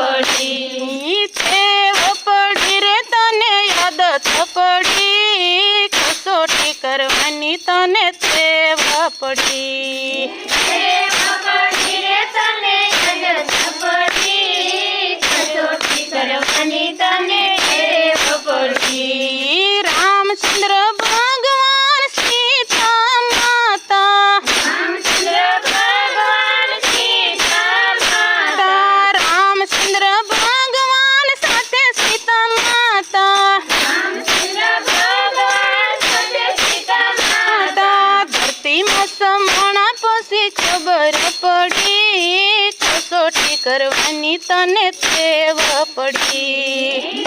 પડી. છે પડી રે તને યાદ થપડી. કસોટી કરવાની તને ટેવ કરવાની તને ટેવ પડી.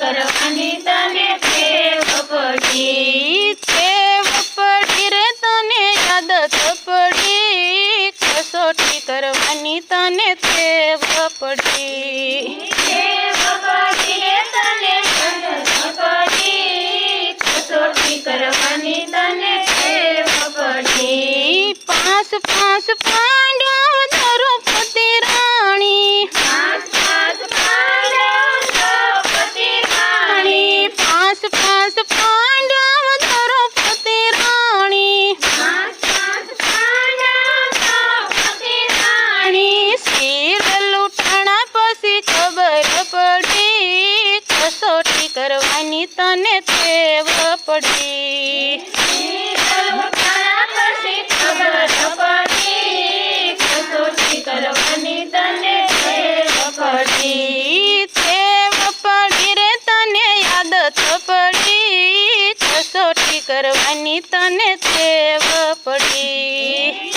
કરવાની તને ટેવ પડી ટેવ પડી રે તને આદત પડી કસોટી કરવાની તને ટેવ પડી. પાંચ પાંચ પાંડવ દ્રૌપદી રાણી. પાંચ પાંચ પાંડવ દ્રૌપદી રાણી. પાંડવ પાંડવ રાણી. લૂંટણા પછી ખબર પડી કસોટી કરવાની તને તેવ પડી. કસોટી કરવાની તને તેવ પડી.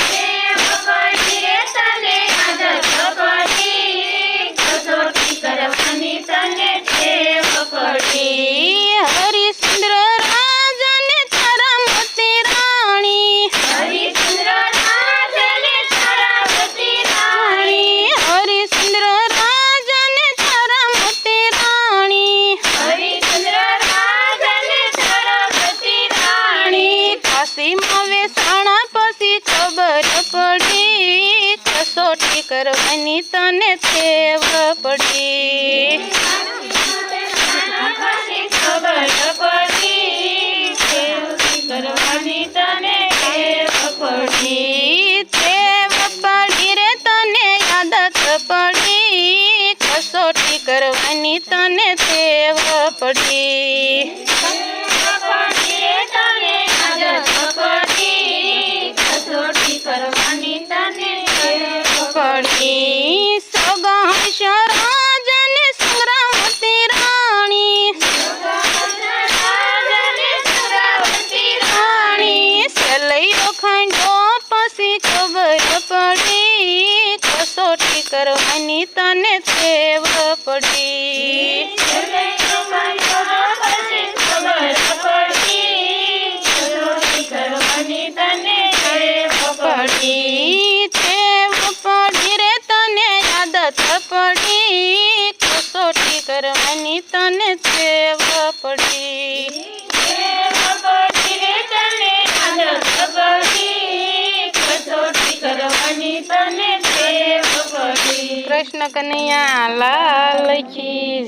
પડી કસોટી કરવાની તને ટેવ પડી પછી ખબર પડી કેવી કરવાની તને ટેવ પડી ટેવ પડી રે તને આદત પડી કસોટી કરવાની તને ટેવ પડી પડી તને આદત પડી પડી કસોટી કરવાની તને ટેવ પડી. પડી. ટેવ પડી. રે તને આદત પડી. કસોટી કરવાની તને ટેવ પડી. કરવાની તને ટેવ કૃષ્ણ કનૈયા લાલ કી